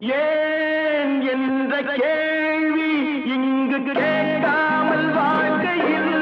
ஏன் என்ற கேள்வி இங்கு கேட்காமல் வாழ்க்கையில்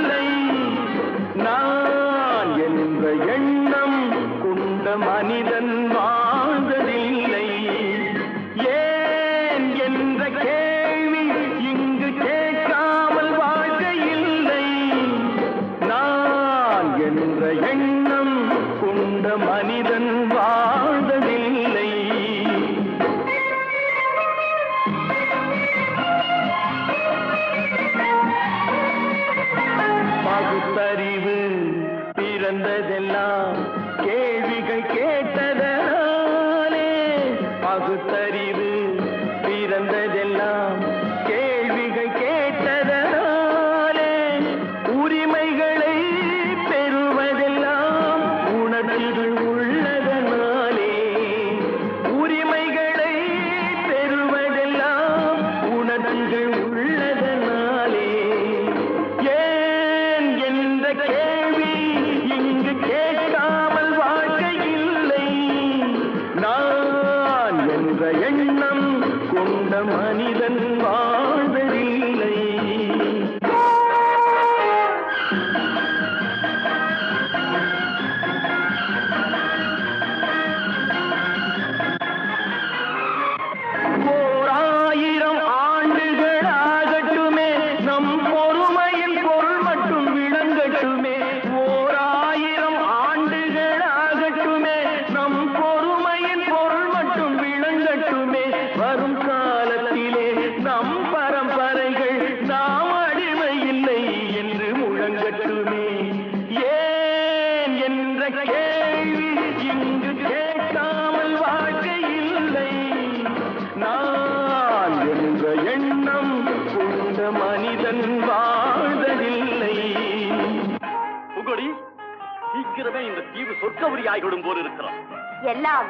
தக்க உரியாய்களும் போல் இருக்கிறோம் எல்லாம்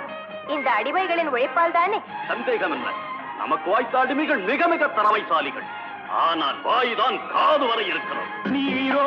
இந்த அடிமைகளின் உழைப்பால் தானே சந்தேகம் நமக்கு வாய்த்த அடிமைகள் மிக மிக திறமைசாலிகள். ஆனால் வாய்தான் காது வரை இருக்கிறோம் நீரோ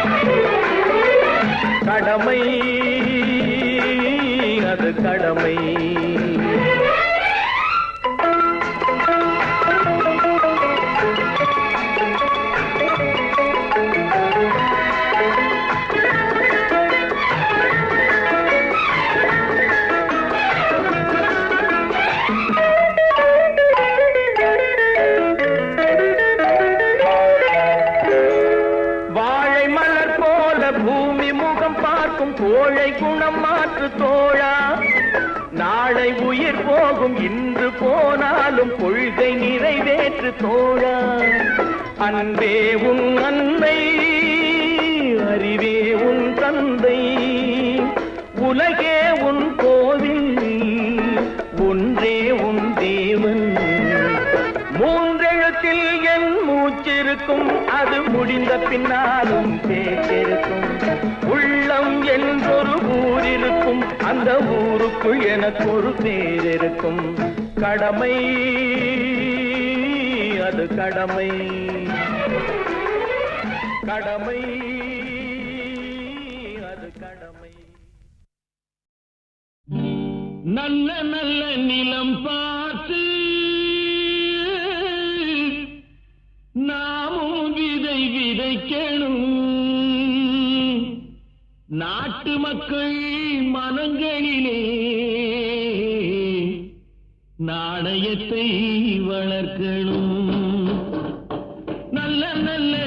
கடமை அது கடமை. நாளை உயிர் போகும் இன்று போனாலும் கொள்கை நிறைவேற்று தோழா. அன்பே உன் அன்னை அறிவே உன் தந்தை. உலகே உன் கோவில் ஒன்றே உன் தேவன். மூன்றெழுத்தில் என் மூச்சிருக்கும் அது முடிந்த பின்னாலும் பேச்சிருக்கும். என்றொரு ஊர் இருக்கும் அந்த ஊருக்கு எனக்கு ஒரு பேர் இருக்கும் கடமை அது கடமை. கடமை அது கடமை. நல்ல நல்ல நிலம் பார்த்து நாமும் விதை விதைக்கணும். நாட்டு மக்கள் மனங்களிலே நாணயத்தை வளர்க்கணும். நல்ல நல்ல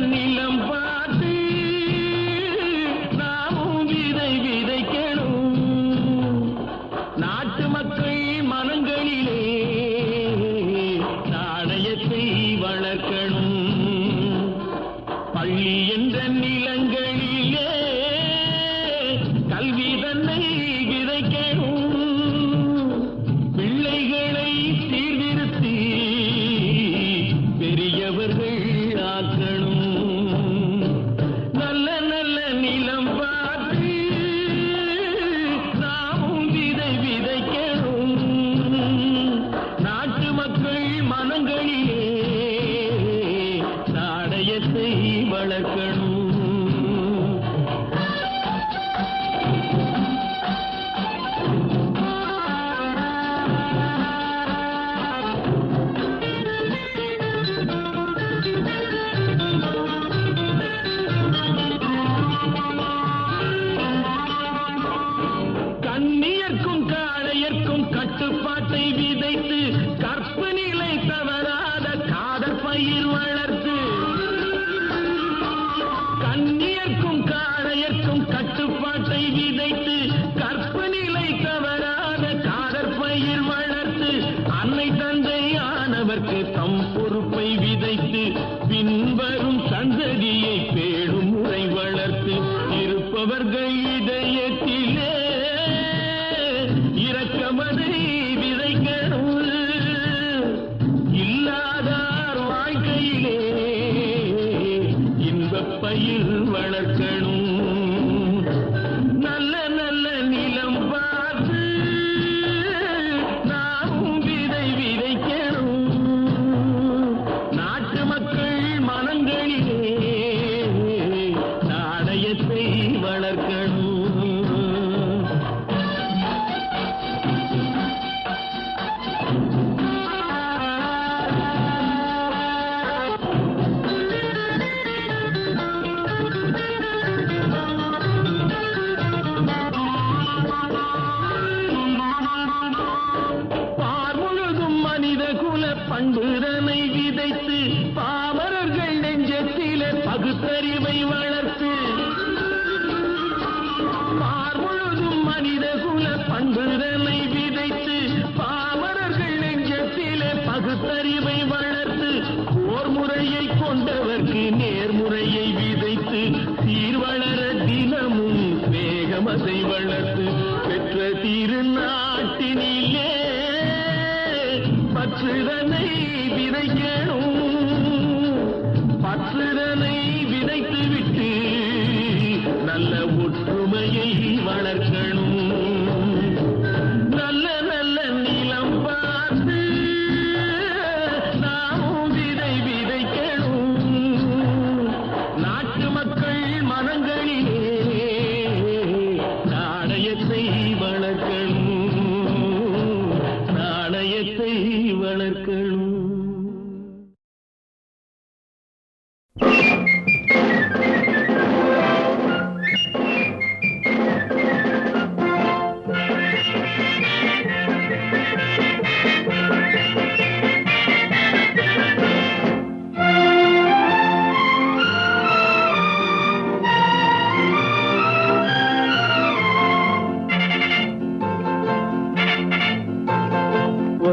நிலம் பார்த்து வளர்த்து அன்னை தந்தையானவர்க்கு தம் பொறுப்பை விதைத்து பின்வரும் சந்ததியை பேடும் முறை வளர்த்து இருப்பவர்கள் இதையே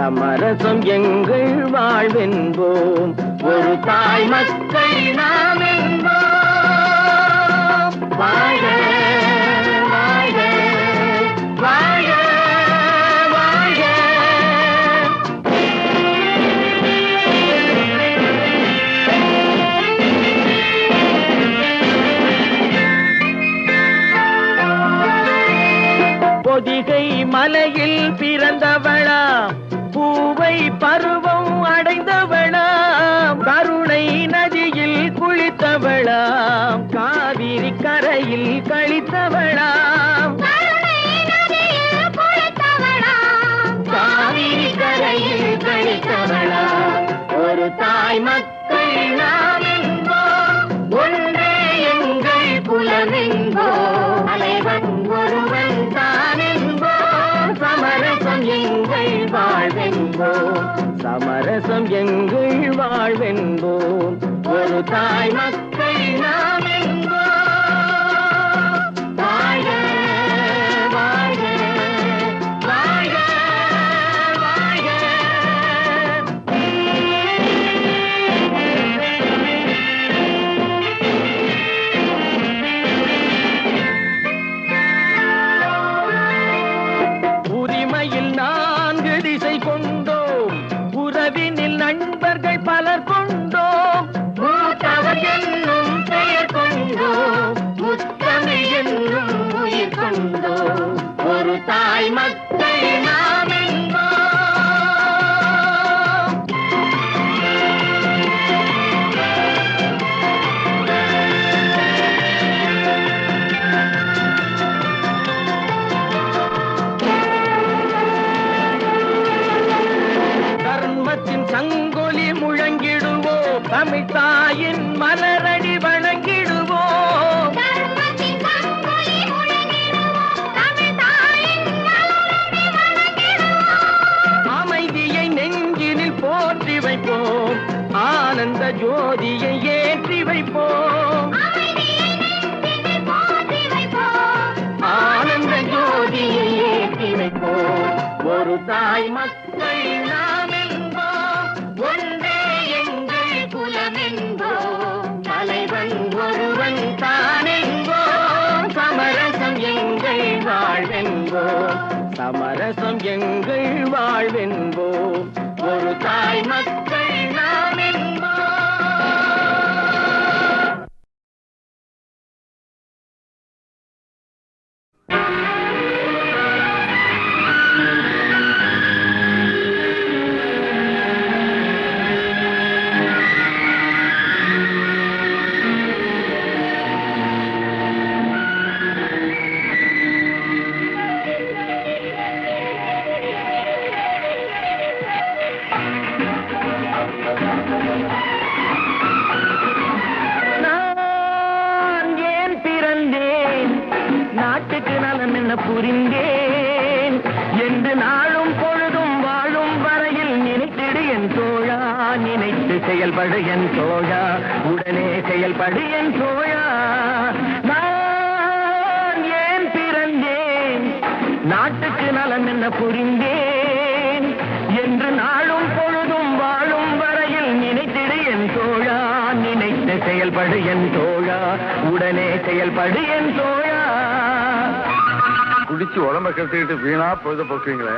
சமரசம் எங்கள் வாழ்வென்போம். ஒரு தாய் மக்கள் நாம் என்போம். மலையில் பிறந்தவன் பருவம் தமிழ் தாயின் மலரடி வணங்கிடுவோம். அமைதியை நெஞ்சினில் போற்றி வைப்போம். ஆனந்த ஜோதியை ஏற்றி வைப்போம். ஆனந்த ஜோதியை ஏற்றி வைப்போம். ஒரு தாய் மக்கள் எனக்கு நலம் என்ன புரிந்தேன்? என்று நாளும் பொழுதும் வாழும் வரையில் நினைத்திடு என் தோழா நினைத்து செயல்படு என் தோழா உடனே செயல்படு என் தோழா. குடிச்சு உடம்ப கட்டிக்கிட்டு வீணா பொழுத போக்குறீங்களே?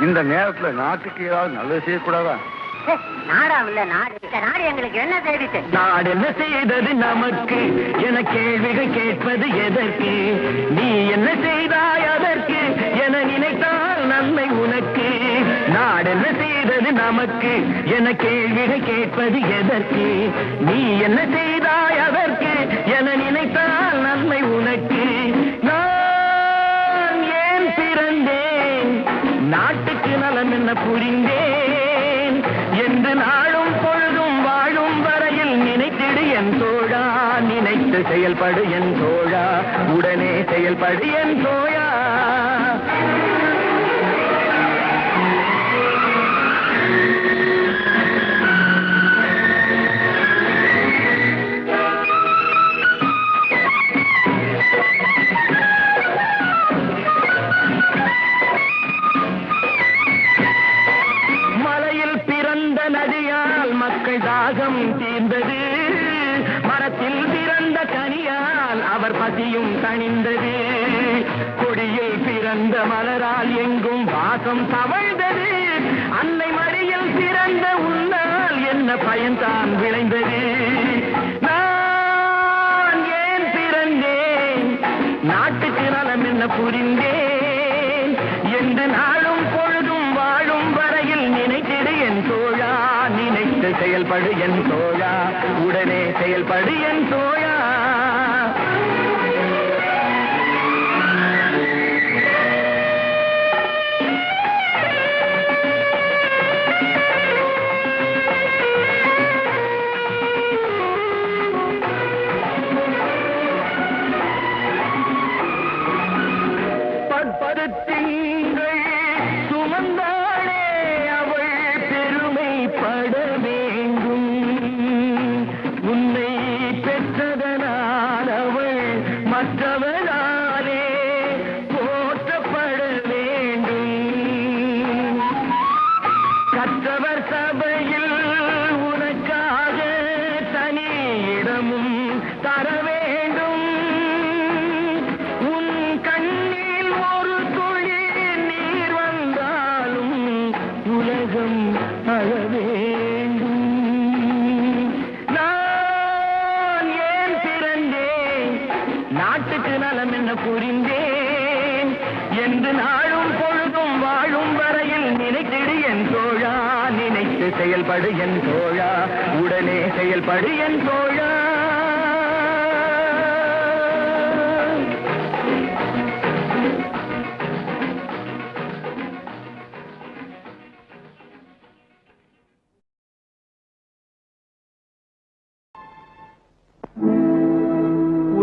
இந்த நேரத்துல நாட்டுக்கு ஏதாவது நல்லது செய்யக்கூடாதா? நாடு என்ன செய்தது நமக்கு? என கேள்விகள் கேட்பது எதற்கு? நீ என்ன செய்தாயா என நினைத்தால் நன்மை உனக்கு. நாடு செய்தது நமக்கு? என கேள்விகள் கேட்பது எதற்கு? நீ என்ன செய்தாய் அதற்கு? என நினைத்தால் நன்மை உனக்கு. நான் ஏன் பிறந்தேன்? நாட்டுக்கு நலம் என்ன புரிந்தேன்? என்று நாளும் பொழுதும் வாழும் வரையில் நினைத்திடு என் தோழா. நினைத்து செயல்படு என் தோழா. உடனே செயல்படு என் தோழா. தாகம் தீர்ந்தது. மரத்தில் பிறந்த கனியால் அவர் பசியும் தணிந்தது. கொடியில் பிறந்த மலரால் எங்கும் வாசம் தவழ்ந்தது. அன்னை மடியில் பிறந்த உன்னால் என்ன பயன்தான் விளைந்தது. நான் ஏன் பிறந்தேன்? நாட்டுக்கு நலம் என்ன புரிந்தேன்? என்று நாள் செயல்படு என் தோழா. உடனே செயல்படு என் தோழா. மற்றவரா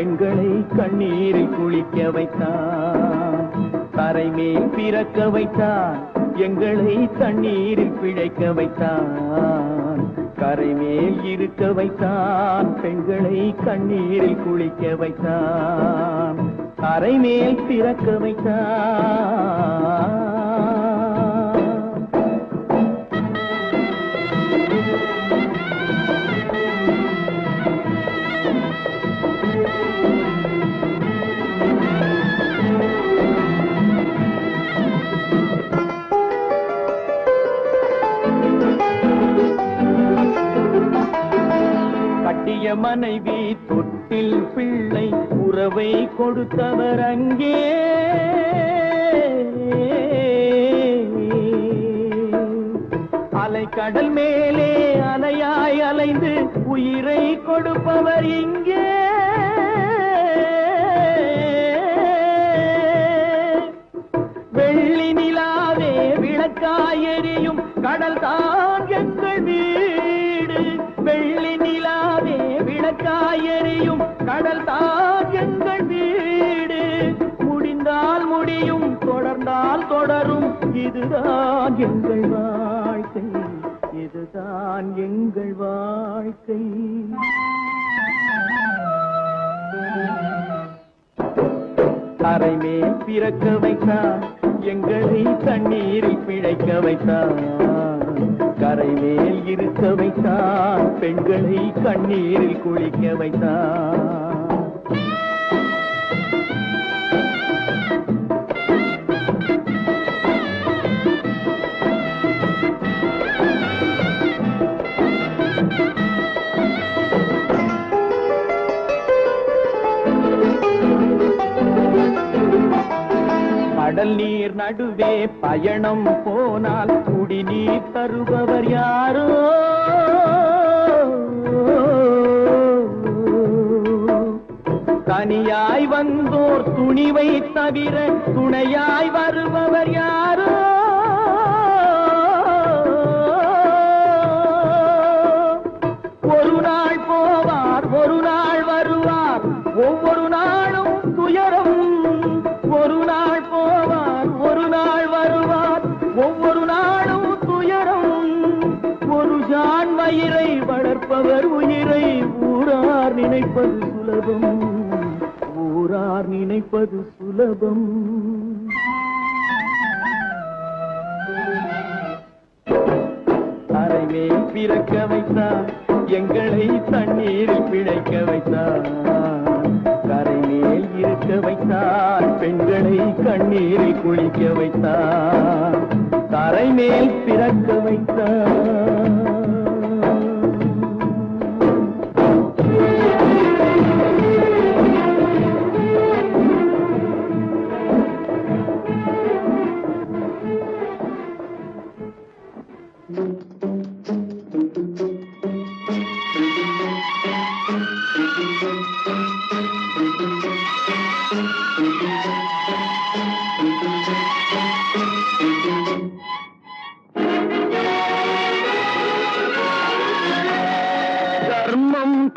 பெண்களை கண்ணீரில் குளிக்க வைத்தான். தரைமேல் பிறக்க வைத்தான். எங்களை தண்ணீரில் பிழைக்க வைத்தான். கரை மேல் இருக்க வைத்தான். பெண்களை கண்ணீரில் குளிக்க வைத்தான். கரைமேல் பிறக்க வைத்தான். மனைவி தொட்டில் பிள்ளை உறவை கொடுத்தவர் அங்கே. அலை கடல் மேலே அலையாய் அலைந்து உயிரை கொடுப்பவர் இங்கே. எரியும் கடல் தான் எங்கள் வீடு. முடிந்தால் முடியும் தொடர்ந்தால் தொடரும். இதுதான் எங்கள் வாழ்க்கை. இதுதான் எங்கள் வாழ்க்கை. தரை மேல் பிறக்க வைத்தான் எங்களை தண்ணீரில் பிழைக்க வைத்தான் கரை மேல் இருக்க வைத்தான். பெண்களை கண்ணீரில் குளிக்க வைத்தான். கடல் நீர் நடுவே பயணம் போனால் கொடி நீ தருபவர் யாரோ? தனியாய் வந்தோர் துணிவை தவிர துணையாய் வருபவர் யாரோ? ஒரு நாள் போவார் ஒரு நாள் வருவார். ஒவ்வொரு நாளும் துயரம் அவர் உயிரை ஊரார் நினைப்பது சுலபம். ஊரார் நினைப்பது சுலபம். அறைமே பிறக்க வைத்தார் எங்களை தண்ணீரில் பிழைக்க வைத்தார். கரை மேல் இருக்க வைத்தார் பெண்களை கண்ணீரில் குளிக்க வைத்தார். கரை மேல் பிறக்க வைத்தார்.